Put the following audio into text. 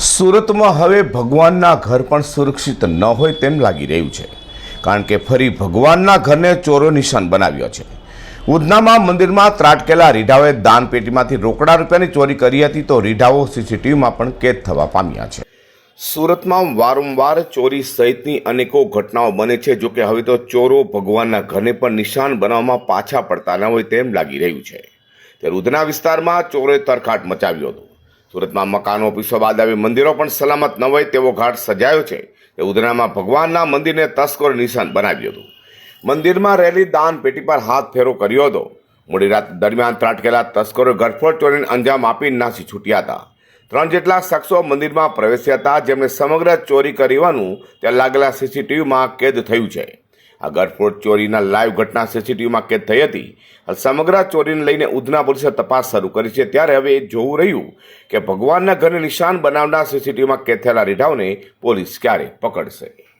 સુરતમાં હવે ભગવાનના ઘર પણ સુરક્ષિત ન હોય તેમ લાગી રહ્યું છે. કારણ કે ફરી ભગવાનના ઘરને ચોરો નિશાન બનાવ્યો છે. ઉધનામાં મંદિરમાં ત્રાટકેલા રીઢાઓએ દાનપેટીમાંથી રોકડા રૂપિયાની ચોરી કરી હતી તો રીઢાઓ સીસીટીવીમાં પણ કેદ થવા પામ્યા છે. સુરતમાં વારંવાર ચોરી સહિતની અનેકો ઘટનાઓ બને છે. જો કે હવે તો ચોરો ભગવાનના ઘરને પણ નિશાન બનાવવામાં પાછા પડતા ન હોય તેમ લાગી રહ્યું છે. ત્યારે ઉધના વિસ્તારમાં ચોરોએ તરખાટ મચાવ્યો હતો. સુરતમાં મકાનો, ઓફિસો બાદ આવી મંદિરો પણ સલામત ન હોય તેવો ઘાટ સજાયો છે તે ઉધનામાં ભગવાનના મંદિરને તસ્કર નિશાન બનાવ્યું હતું. મંદિરમાં રહેલી દાન પેટી પર હાથ ફેરો કર્યો હતો. મોડી રાત દરમિયાન ત્રાટકેલા તસ્કરો ગરફોડ ચોરીને અંજામ આપી નાસી છૂટ્યા હતા. ત્રણ જેટલા શખ્સો મંદિરમાં પ્રવેશ્યા હતા જેમણે સમગ્ર ચોરી કરવાનું ત્યાં લાગેલા સીસીટીવીમાં કેદ થયું છે. આ ગરફોડ ચોરીના લાઈવ ઘટના સીસીટીવીમાં કેદ થઈ હતી. સમગ્ર ચોરીને લઈને ઉધના પોલીસે તપાસ શરૂ કરી છે. ત્યારે હવે એ જોવું રહ્યું કે ભગવાનના ઘરને નિશાન બનાવનાર સીસીટીવીમાં કેદ થયેલા રીઢાઓને પોલીસ ક્યારે પકડશે.